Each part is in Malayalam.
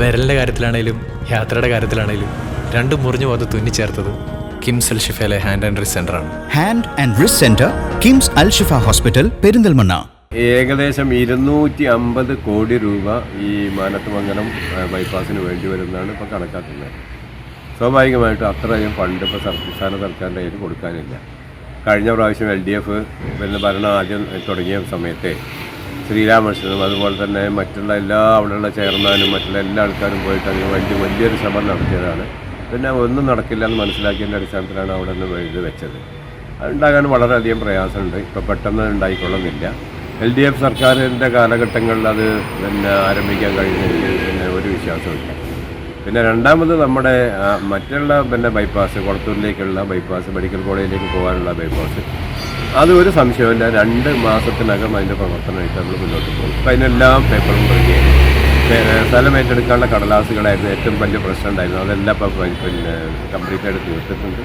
വിരലിന്റെ കാര്യത്തിലാണേലും യാത്രയുടെ കാര്യത്തിലാണേലും രണ്ടും മുറിഞ്ഞു പോകാതെ തുന്നിച്ചേർത്തത് കിംസ് അൽ ഷിഫയിലെ ഹാൻഡ് ആൻഡ് റിസ് ആണ്. Hand and wrist centre KIMS Al Shifa hospital Perinthalmanna. ഏകദേശം ഇരുന്നൂറ്റി അമ്പത് കോടി രൂപ ഈ മാനത്തുമംഗലം ബൈപ്പാസിന് വേണ്ടി വരുന്നതാണ് ഇപ്പോൾ കണക്കാക്കുന്നത്. സ്വാഭാവികമായിട്ടും അത്രയും ഫണ്ട് ഇപ്പോൾ സംസ്ഥാന സർക്കാരിന്റെ കയ്യിൽ കൊടുക്കാനില്ല. കഴിഞ്ഞ പ്രാവശ്യം എൽ ഡി എഫ് വരുന്ന ഭരണം ആദ്യം തുടങ്ങിയ സമയത്തെ ശ്രീരാമകൃഷ്ണനും അതുപോലെ തന്നെ മറ്റുള്ള എല്ലാ അവിടെയുള്ള ചെയർമാനും മറ്റുള്ള എല്ലാ ആൾക്കാരും പോയിട്ട് അതിന് വേണ്ടി വലിയൊരു ശ്രമം നടത്തിയതാണ്. പിന്നെ ഒന്നും നടക്കില്ല എന്ന് മനസ്സിലാക്കിയതിന്റെ അടിസ്ഥാനത്തിലാണ് അവിടെ നിന്ന് ഇത് വെച്ചത്. അതുണ്ടാകാൻ വളരെയധികം പ്രയാസമുണ്ട്. ഇപ്പോൾ പെട്ടെന്ന് ഉണ്ടായിക്കൊള്ളുന്നില്ല. എൽ ഡി എഫ് സർക്കാരിന്റെ കാലഘട്ടങ്ങളിൽ അത് പിന്നെ ആരംഭിക്കാൻ കഴിയുന്നില്ല പിന്നെ ഒരു വിശ്വാസമില്ല പിന്നെ രണ്ടാമത് നമ്മുടെ മറ്റുള്ള പിന്നെ ബൈപ്പാസ് കുളത്തൂരിലേക്കുള്ള ബൈപ്പാസ് മെഡിക്കൽ കോളേജിലേക്ക് പോകാനുള്ള ബൈപ്പാസ്. അത് ഒരു സംശയമില്ല രണ്ട് മാസത്തിനകം അതിന്റെ പ്രവർത്തനമായിട്ട് നമ്മൾ മുന്നോട്ട് പോകും. അപ്പം അതിനെല്ലാം പേപ്പറും റെഡിയായി സ്ഥലം ഏറ്റെടുക്കാനുള്ള കടലാസുകളായിരുന്നു ഏറ്റവും വലിയ പ്രശ്നം ഉണ്ടായിരുന്നു അതെല്ലാം ഇപ്പോൾ പിന്നെ കംപ്ലീറ്റ് ആയിട്ട് തീർത്തിട്ടുണ്ട്.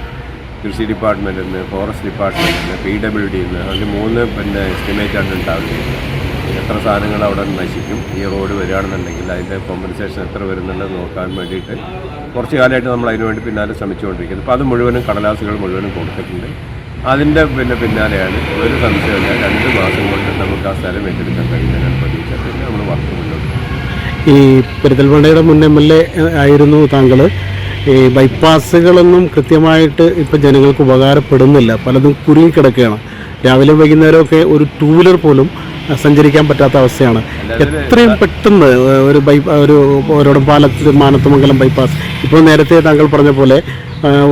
കൃഷി ഡിപ്പാർട്ട്മെന്റിൽ നിന്ന് ഫോറസ്റ്റ് ഡിപ്പാർട്ട്മെന്റിൽ നിന്ന് പി ഡബ്ല്യു ഡിയിൽ നിന്ന് അതിൽ മൂന്ന് പിന്നെ എസ്റ്റിമേറ്റ് ആണ് ഉണ്ടാവുന്നത്. എത്ര സാധനങ്ങൾ അവിടെ നശിക്കും ഈ റോഡ് വരികയാണെന്നുണ്ടെങ്കിൽ അതിന്റെ കോമ്പൻസേഷൻ എത്ര വരുന്നുള്ളത് നോക്കാൻ വേണ്ടിയിട്ട് കുറച്ച് കാലമായിട്ട് നമ്മൾ അതിനുവേണ്ടി പിന്നാലെ ശ്രമിച്ചുകൊണ്ടിരിക്കുന്നത് അപ്പോൾ അത് മുഴുവനും കടലാസുകൾ മുഴുവനും കൊടുത്തിട്ടുണ്ട്. അതിന്റെ പിന്നെ പിന്നാലെയാണ് ഒരു സംശയമില്ല രണ്ട് മാസം കൊണ്ട് നമുക്ക് ആ സ്ഥലം ഏറ്റെടുക്കാൻ കഴിയുന്നതിനാണ് പ്രതീക്ഷ പിന്നെ നമ്മൾ വർക്ക് മുന്നോട്ട് ഈ പെരുത്തൽപണ്ടയുടെ മുൻ എം എൽ എ ആയിരുന്നു താങ്കൾ ഈ ബൈപ്പാസുകളൊന്നും കൃത്യമായിട്ട് ഇപ്പം ജനങ്ങൾക്ക് ഉപകാരപ്പെടുന്നില്ല. പലതും കുരുങ്ങി കിടക്കുകയാണ്. രാവിലെ വൈകുന്നേരമൊക്കെ ഒരു ടൂ വീലർ പോലും സഞ്ചരിക്കാൻ പറ്റാത്ത അവസ്ഥയാണ്. എത്രയും പെട്ടെന്ന് ഒരു ബൈ ഒരു ഓരോടം പാലത്ത് മാനത്തുമംഗലം ബൈപ്പാസ്. ഇപ്പോൾ നേരത്തെ താങ്കൾ പറഞ്ഞ പോലെ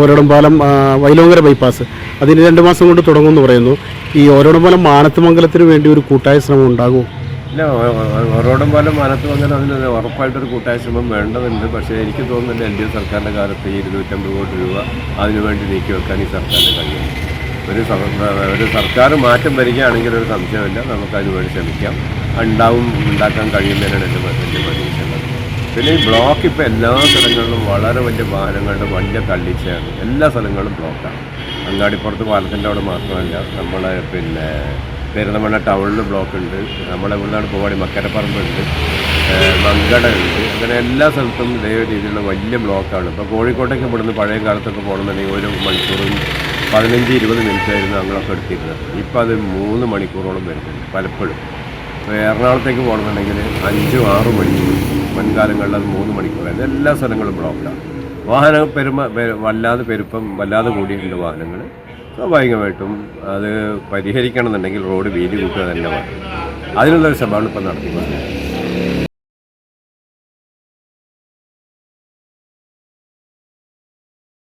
ഓരോടം പാലം വൈലോങ്കര ബൈപ്പാസ്. അതിന് രണ്ട് മാസം കൊണ്ട് തുടങ്ങുമെന്ന് പറയുന്നു. ഈ ഓരോടം പാലം മാനത്തുമംഗലത്തിന് വേണ്ടി ഒരു കൂട്ടായ ശ്രമം ഉണ്ടാകുമോ? ഇല്ല ഓരോടും പോലെ മാനത്തുമംഗലം അതിന് ഉറപ്പായിട്ടൊരു കൂട്ടായ ശ്രമം വേണ്ടതുണ്ട്. പക്ഷേ എനിക്ക് തോന്നുന്നില്ല എൽ ഡി എഫ് സർക്കാരിന്റെ കാലത്ത് ഈ ഇരുന്നൂറ്റമ്പത് കോടി രൂപ അതിനുവേണ്ടി നീക്കി വെക്കാൻ ഈ സർക്കാരിന് കഴിയും. ഒരു ഒരു സർക്കാർ മാറ്റം വരികയാണെങ്കിൽ ഒരു സംശയമില്ല. നമുക്ക് അതിനുവേണ്ടി ശ്രമിക്കാം. ഉണ്ടാവും ഉണ്ടാക്കാൻ കഴിയുന്നതിനാണ് എന്റെ പ്രതീക്ഷയുള്ളത് പിന്നെ ഈ ബ്ലോക്ക് ഇപ്പോൾ എല്ലാ സ്ഥലങ്ങളിലും വളരെ വലിയ വാഹനങ്ങളുടെ വലിയ തള്ളിച്ചയാണ്. എല്ലാ സ്ഥലങ്ങളിലും ബ്ലോക്കാണ് അങ്ങാടിപ്പുറത്ത് പാലത്തിന്റെ അവിടെ മാത്രമല്ല നമ്മളെ പിന്നെ പെരുന്തമണ്ണ ടൗണിൽ ബ്ലോക്ക് ഉണ്ട്. നമ്മളെ ഇവിടുന്നാണ് പോവാടി മക്കരപ്പറമ്പുണ്ട് മങ്കട ഉണ്ട്. അങ്ങനെ എല്ലാ സ്ഥലത്തും ഇതേ രീതിയിലുള്ള വലിയ ബ്ലോക്കാണ് ഇപ്പോൾ കോഴിക്കോട്ടേക്ക് ഇവിടുന്ന് പഴയ കാലത്തൊക്കെ പോകണമെന്നുണ്ടെങ്കിൽ ഒരു മണിക്കൂറും പതിനഞ്ച് ഇരുപത് മിനിറ്റ് ആയിരുന്നു ഞങ്ങളൊക്കെ എടുത്തിരുന്നത്. ഇപ്പോൾ അത് മൂന്ന് മണിക്കൂറോളം വരുന്നുണ്ട് പലപ്പോഴും. എറണാകുളത്തേക്ക് പോകണമെന്നുണ്ടെങ്കിൽ അഞ്ചും ആറും മണിക്കൂർ മുൻകാലങ്ങളിൽ അത് മൂന്ന് മണിക്കൂറായിരുന്നു എല്ലാ സ്ഥലങ്ങളും ബ്ലോക്കാണ് വാഹന പെരുമ വല്ലാതെ പെരുപ്പം വല്ലാതെ കൂടിയിട്ടുണ്ട് വാഹനങ്ങൾ സ്വാഭാവികമായിട്ടും അത് പരിഹരിക്കണം എന്നുണ്ടെങ്കിൽ റോഡ് വീതി കൂട്ടുക തന്നെ വേണം. അതിനുള്ളൊരു ശ്രമമാണ് ഇപ്പം നടത്തിക്കൊണ്ടിരിക്കുന്നത്.